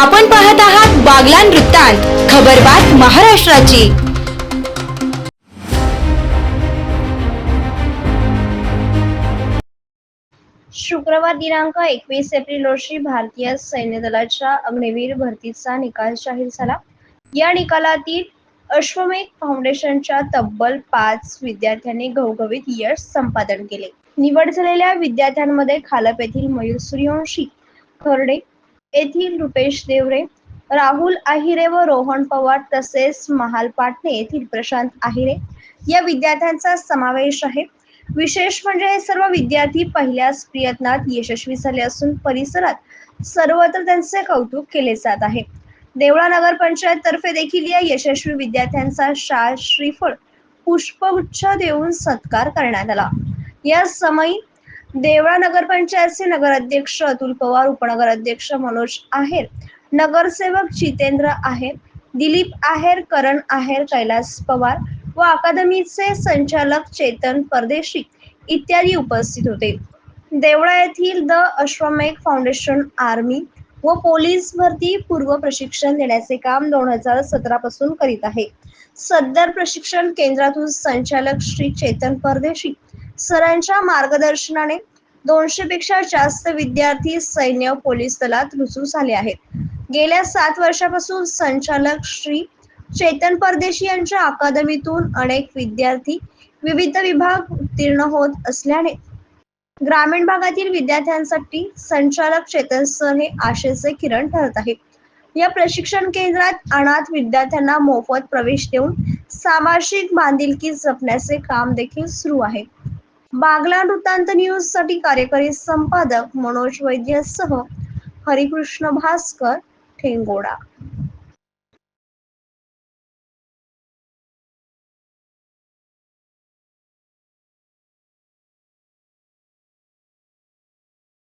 आपण पाहत आहात बागलान वृत्तांत खबरबात महाराष्ट्राची. शुक्रवार दिनांक एकवीस एप्रिल रोजी भारतीय सैन्य दलाच्या अग्निवीर भरतीचा निकाल जाहीर झाला. या निकालातील अश्वमेध फाउंडेशनच्या तब्बल पाच विद्यार्थ्यांनी घवघवीत यश संपादन केले. निवड झालेल्या विद्यार्थ्यांमध्ये खालप येथील मयूर सूर्यवंशी खर्डे येथील रुपेश देवरे राहुल आहिरे व रोहन पवार तसेच महाल पाटणे येथील प्रशांत आहिरे या विद्यार्थ्यांचा समावेश आहे. विशेष म्हणजे हे सर्व विद्यार्थी पहिल्याच प्रयत्नात यशस्वी झाले असून परिसरात सर्वत्र त्यांचे कौतुक केले जात आहे. देवळा नगर पंचायत तर्फे देखील या यशस्वी विद्यार्थ्यांचा शाळ श्रीफळ पुष्पगुच्छ देऊन सत्कार करण्यात आला. या समयी देवळा नगरपंचायतचे नगराध्यक्ष अतुल पवार उपनगर अध्यक्ष मनोज आहेर नगरसेवक जितेंद्र आहेर दिलीप आहेर करण आहेर कैलास पवार व अकादमीचे संचालक चेतन परदेशी इत्यादी उपस्थित होते. देवळा येथील द अश्वमेघ फाउंडेशन आर्मी व पोलीस भरती पूर्व प्रशिक्षण देण्याचे काम दोन हजार सतरा पासून करीत आहे. सदर प्रशिक्षण केंद्रातून संचालक श्री चेतन परदेशी सरांच्या मार्गदर्शनाने दोनशे पेक्षा जास्त विद्यार्थी सैन्य पोलीस दलात रुजू झाले आहेत. गेल्या सात वर्षापासून संचालक श्री चेतन परदेशी यांच्या अकादमीतून अनेक विद्यार्थी विविध विभाग उत्तीर्ण होत असल्याने ग्रामीण भागातील विद्यार्थ्यांसाठी संचालक चेतन सर हे आशेचे किरण ठरत आहे या प्रशिक्षण केंद्रात अनाथ विद्यार्थ्यांना मोफत प्रवेश देऊन सामाजिक बांधिलकी जपण्याचे काम देखील सुरू आहे. बागला वृत्तांत न्यूजसाठी कार्यकारी संपादक मनोज वैद्यसह हरिकृष्ण भास्कर ठेंगोडा.